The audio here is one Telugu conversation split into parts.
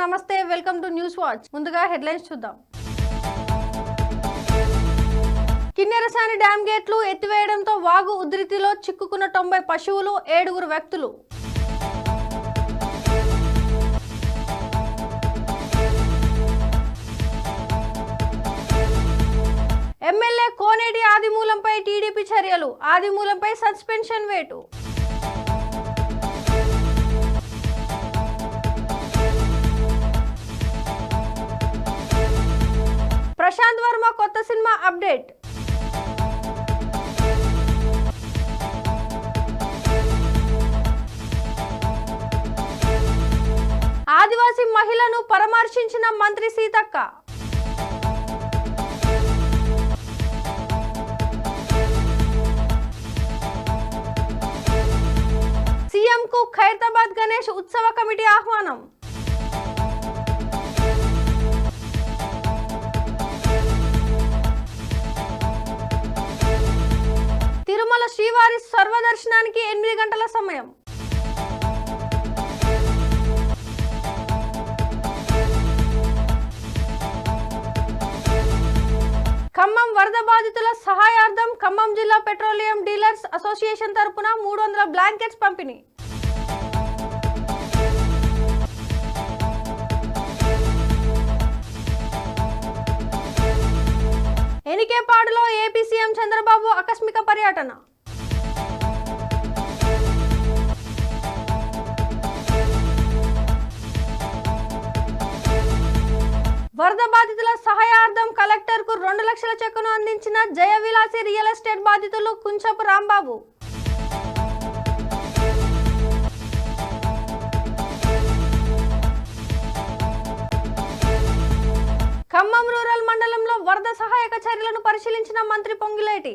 నమస్తే వెల్కమ్ టు న్యూస్ వాచ్. ముందుగా హెడ్లైన్స్ చూద్దాం. కిన్నెరసాని డ్యామ్ గేట్లు ఎత్తివేయడంతో వాగు ఉధృతిలో చిక్కుకున్న తొంభై పశువులు ఏడుగురు వ్యక్తులు. ఎమ్మెల్యే కోనేటి ఆదిమూలంపై టీడీపీ చర్యలు. ఆదిమూలంపై సస్పెన్షన్ వేటు. ప్రశాంత్ వర్మ కొత్త సినిమా అప్డేట్. ఆదివాసీ మహిళను పరామర్శించిన మంత్రి సీతక్క. సీఎంకు ఖైరతాబాద్ గణేష్ ఉత్సవ కమిటీ ఆహ్వానం. తిరుమల శ్రీవారి సర్వదర్శనానికి ఎనిమిది గంటల సమయం. ఖమ్మం వరద బాధితుల సహాయార్థం ఖమ్మం జిల్లా పెట్రోలియం డీలర్స్ అసోసియేషన్ తరపున మూడు వందల బ్లాంకెట్స్ పంపిణీ. ఎనికేపాడులో ఏపీ సీఎం చంద్రబాబు ఆకస్మిక పర్యటన. వరద బాధితుల సహాయార్థం కలెక్టర్కు రెండు లక్షల చెక్కును అందించిన జయవిలాసి రియల్ ఎస్టేట్ బాధితులు కుంచపు రాంబాబు. ఖమ్మం రూరల్ మండలంలో వరద సహాయక చర్యలను పరిశీలించిన మంత్రి పొంగిలేటి.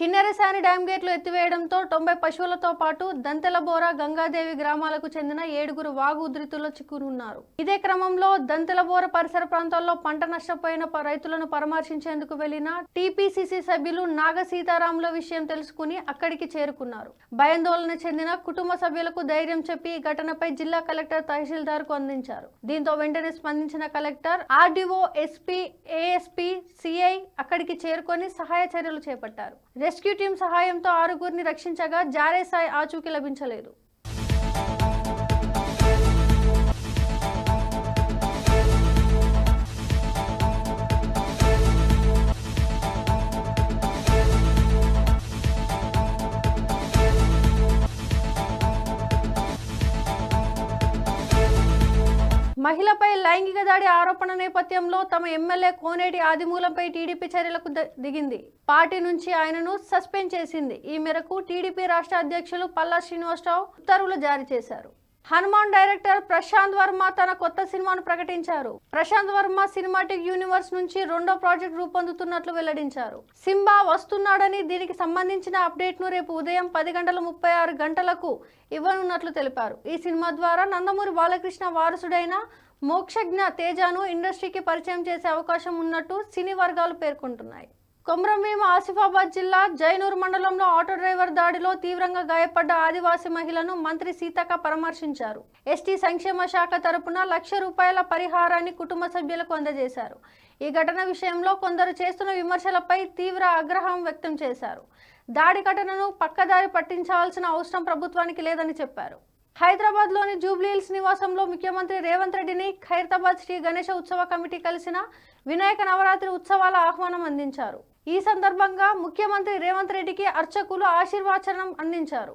కిన్నెరసాని డ్యామ్ గేట్లు ఎత్తివేయడంతో తొంభై పశువులతో పాటు దంతెలబోర గంగాదేవి గ్రామాలకు చెందిన ఏడుగురు వాగు ఉధృతిలో చిక్కునున్నారు. ఇదే క్రమంలో దంతెలబోర పరిసర ప్రాంతాల్లో పంట నష్టపోయిన రైతులను పరామర్శించేందుకు వెళ్ళిన టీపీసీసీ సభ్యులు నాగ సీతారాముల విషయం తెలుసుకుని అక్కడికి చేరుకున్నారు. భయాందోళన చెందిన కుటుంబ సభ్యులకు ధైర్యం చెప్పి ఘటనపై జిల్లా కలెక్టర్ తహసీల్దార్కు అందించారు. దీంతో వెంటనే స్పందించిన collector RDO SP ASP CI అక్కడికి చేరుకొని సహాయ చర్యలు చేపట్టారు. రెస్క్యూ టీం సహాయంతో ఆరుగురిని రక్షించగా జారే సాయి ఆచూకీ లభించలేదు. దాడి ఆరోపణ నేపథ్యంలో తమ ఎమ్మెల్యే కోనేటి ఆదిమూలంపై టీడీపీ చర్యలకు దిగింది. పార్టీ నుంచి ఆయనను సస్పెండ్ చేసింది. ఈ మేరకు టీడీపీ రాష్ట్ర అధ్యక్షులు పల్లా శ్రీనివాసరావు ఉత్తర్వులు జారీ చేశారు. హనుమాన్ డైరెక్టర్ ప్రశాంత్ వర్మ తన కొత్త సినిమాను ప్రకటించారు. ప్రశాంత్ వర్మ సినిమాటిక్ యూనివర్స్ నుంచి రెండో ప్రాజెక్ట్ రూపొందుతున్నట్లు వెల్లడించారు. సింబా వస్తున్నాడని దీనికి సంబంధించిన అప్డేట్ను రేపు ఉదయం పది గంటల ముప్పై ఆరు గంటలకు ఇవ్వనున్నట్లు తెలిపారు. ఈ సినిమా ద్వారా నందమూరి బాలకృష్ణ వారసుడైన మోక్షజ్ఞ తేజాను ఇండస్ట్రీకి పరిచయం చేసే అవకాశం ఉన్నట్టు సినీ వర్గాలు పేర్కొంటున్నాయి. కొమరంభీం ఆసిఫాబాద్ జిల్లా జైనూర్ మండలంలో ఆటో డ్రైవర్ దాడిలో తీవ్రంగా గాయపడ్డ ఆదివాసీ మహిళను మంత్రి సీతక్క పరామర్శించారు. ఎస్టీ సంక్షేమ శాఖ తరపున లక్ష రూపాయల పరిహారాన్ని కుటుంబ సభ్యులకు అందజేశారు. ఈ ఘటన విషయంలో కొందరు చేస్తున్న విమర్శలపై తీవ్ర ఆగ్రహం వ్యక్తం చేశారు. దాడి ఘటనను పక్కదారి పట్టించాల్సిన అవసరం ప్రభుత్వానికి లేదని చెప్పారు. హైదరాబాద్లోని జూబ్లీహిల్స్ నివాసంలో ముఖ్యమంత్రి రేవంత్ రెడ్డిని ఖైరతాబాద్ శ్రీ గణేష ఉత్సవ కమిటీ కలిసిన వినాయక నవరాత్రి ఉత్సవాల ఆహ్వానం అందించారు. ఈ సందర్భంగా ముఖ్యమంత్రి రేవంత్ రెడ్డికి అర్చకులు ఆశీర్వాచనం అందించారు.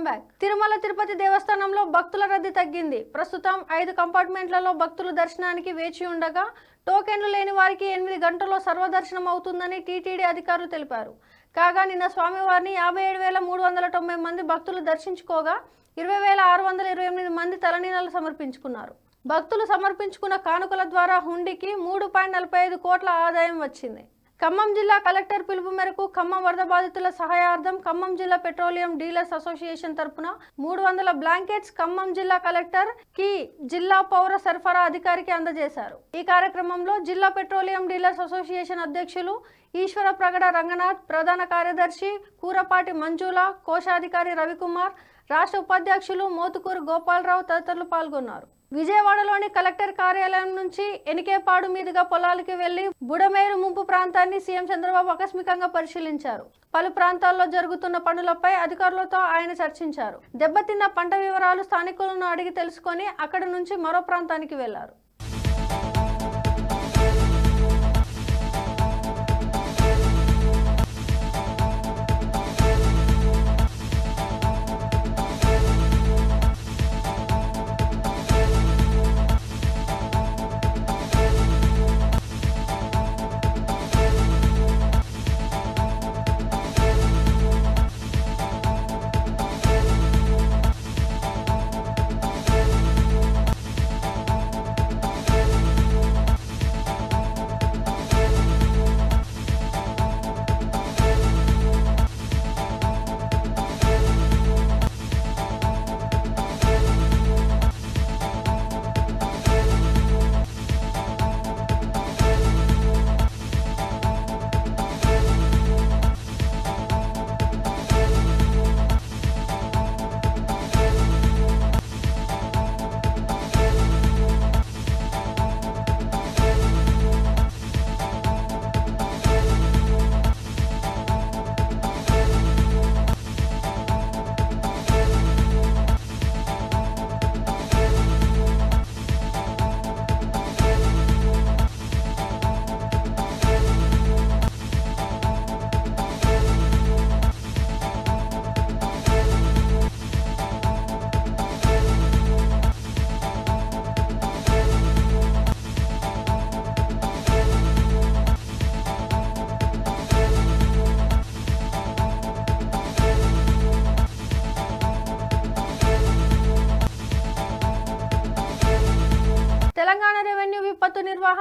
Welcome back. తిరుమల తిరుపతి దేవస్థానంలో భక్తుల రద్దీ తగ్గింది. ప్రస్తుతం ఐదు కంపార్ట్మెంట్లలో భక్తులు దర్శనానికి వేచి ఉండగా టోకెన్లు లేని వారికి ఎనిమిది గంటల్లో సర్వదర్శనం అవుతుందని టీటీడీ అధికారులు తెలిపారు. కాగా నిన్న స్వామివారిని యాభై ఏడు వేల మూడు వందల తొంభై మంది భక్తులు దర్శించుకోగా ఇరవై వేల ఆరు వందల ఇరవై ఎనిమిది మంది తలనీలాలు సమర్పించుకున్నారు. భక్తులు సమర్పించుకున్న కానుకల ద్వారా హుండీకి మూడు పాయింట్ నలభై ఐదు కోట్ల ఆదాయం వచ్చింది. ఖమ్మం జిల్లా కలెక్టర్ పిలుపు మేరకు ఖమ్మం వరద బాధితుల సహాయార్థం ఖమ్మం జిల్లా పెట్రోలియం డీలర్స్ అసోసియేషన్ తరపున మూడు వందల బ్లాంకెట్స్ ఖమ్మం జిల్లా కలెక్టర్కి జిల్లా పౌర సరఫరా అధికారికి అందజేశారు. ఈ కార్యక్రమంలో జిల్లా పెట్రోలియం డీలర్స్ అసోసియేషన్ అధ్యక్షులు ఈశ్వర ప్రగడ రంగనాథ్ ప్రధాన కార్యదర్శి కూరపాటి మంజుల కోశాధికారి రవికుమార్ రాష్ట్ర ఉపాధ్యక్షులు మోతుకూరు గోపాలరావు తదితరులు పాల్గొన్నారు. విజయవాడలోని కలెక్టర్ కార్యాలయం నుంచి ఎనికేపాడు మీదుగా పొలాలకి వెళ్ళి బుడమేరు ముంపు ప్రాంతాన్ని సీఎం చంద్రబాబు ఆకస్మికంగా పరిశీలించారు. పలు ప్రాంతాల్లో జరుగుతున్న పనులపై అధికారులతో ఆయన చర్చించారు. దెబ్బతిన్న పంట వివరాలు స్థానికులను అడిగి తెలుసుకొని అక్కడి నుంచి మరో ప్రాంతానికి వెళ్ళారు.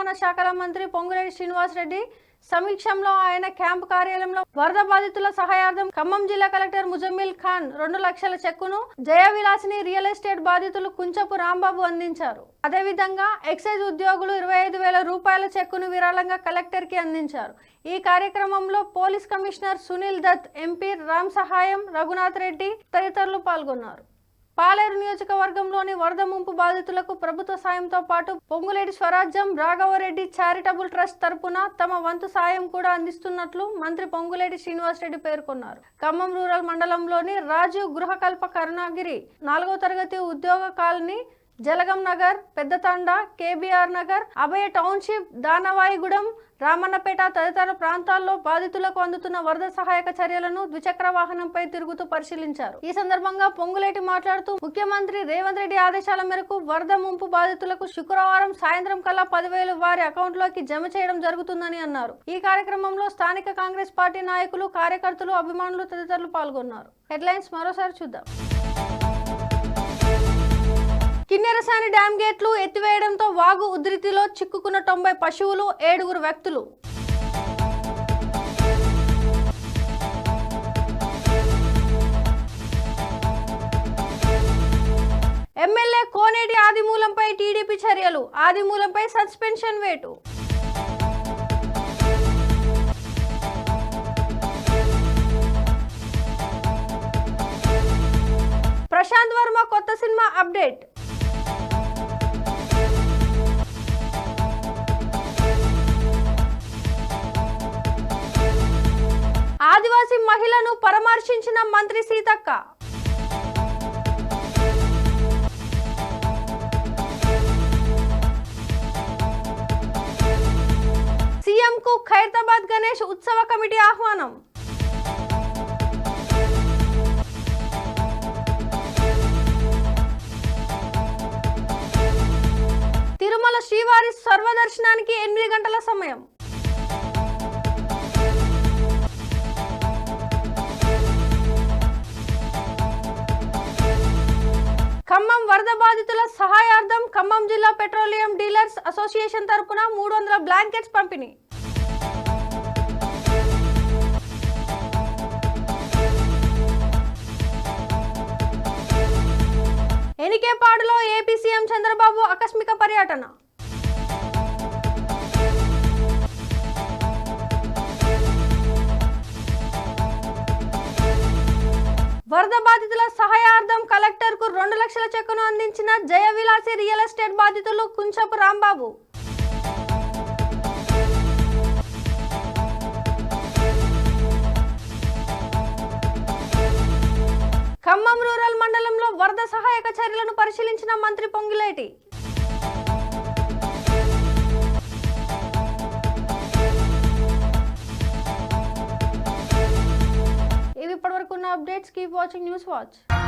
నిర్వహణ శాఖల మంత్రి పొంగులేటి శ్రీనివాసరెడ్డి సమీక్షంలో ఆయన క్యాంపు కార్యాలయంలో వరద బాధితుల సహాయార్థం ఖమ్మం జిల్లా కలెక్టర్ ముజమ్మిల్ ఖాన్ రెండు లక్షల చెక్కును జయ విలాసిని రియల్ ఎస్టేట్ బాధితులు కుంచపు రాంబాబు అందించారు. అదేవిధంగా ఎక్సైజ్ ఉద్యోగులు ఇరవై ఐదు వేల రూపాయల చెక్కును విరాళంగా కలెక్టర్కి అందించారు. ఈ కార్యక్రమంలో police commissioner Sunil Dutt MP Ram Sahayam Raghunath Reddy తదితరులు పాల్గొన్నారు. పాలేరు నియోజకవర్గంలోని వరద ముంపు బాధితులకు ప్రభుత్వ సాయంతో పాటు పొంగులేటి స్వరాజ్యం రాఘవరెడ్డి చారిటబుల్ ట్రస్ట్ తరపున తమ వంతు సాయం కూడా అందిస్తున్నట్లు మంత్రి పొంగులేటి శ్రీనివాసరెడ్డి పేర్కొన్నారు. ఖమ్మం రూరల్ మండలంలోని రాజు గృహకల్ప కరుణాగిరి నాలుగో తరగతి ఉద్యోగ colony Jalagam Nagar Peddathanda KBR Nagar Abhaya township Danavaigudem Ramannapeta తదితర ప్రాంతాల్లో బాధితులకు అందుతున్న వరద సహాయక చర్యలను ద్విచక్ర వాహనంపై తిరుగుతూ పరిశీలించారు. ఈ సందర్భంగా పొంగులేటి మాట్లాడుతూ ముఖ్యమంత్రి రేవంత్ రెడ్డి ఆదేశాల మేరకు వరద ముంపు బాధితులకు శుక్రవారం సాయంత్రం కల్లా పదివేలు వారి అకౌంట్లోకి జమ చేయడం జరుగుతుందని అన్నారు. ఈ కార్యక్రమంలో స్థానిక కాంగ్రెస్ పార్టీ నాయకులు కార్యకర్తలు అభిమానులు తదితరులు పాల్గొన్నారు. హెడ్లైన్స్ మరోసారి చూద్దాం. కిన్నెరసాని డ్యాం గేట్లు ఎత్తివేయడంతో వాగు ఉధృతిలో చిక్కుకున్న తొంభై పశువులు ఏడుగురు వ్యక్తులు. ఎమ్మెల్యే కోనేటి ఆదిమూలంపై టీడీపీ చర్యలు. ఆదిమూలంపై సస్పెన్షన్ వేటు. ప్రశాంత్ వర్మ కొత్త సినిమా అప్డేట్. పరామర్శించిన మంత్రి సీతక్క. సీఎంకు ఖైరతాబాద్ గణేష్ ఉత్సవ కమిటీ ఆహ్వానం. తిరుమల శ్రీవారి సర్వదర్శనానికి ఎనిమిది గంటల సమయం. ఖమ్మం వరద బాధితుల సహాయార్థం ఖమ్మం జిల్లా పెట్రోలియం డీలర్స్ అసోసియేషన్ తరపున మూడు వందల బ్లాంకెట్స్ పంపిణీ. ఎనికేపాడులో ఏపీ సీఎం చంద్రబాబు ఆకస్మిక పర్యటన? వరద బాధితుల సహాయార్థం కలెక్టర్కు రెండు లక్షల చెక్కును అందించిన జయ విలాసి రియల్ ఎస్టేట్ బాధితులు కుంచపు రాంబాబు. ఖమ్మం రూరల్ మండలంలో వరద సహాయక చర్యలను పరిశీలించిన మంత్రి Ponguleti. updates, keep watching News Watch.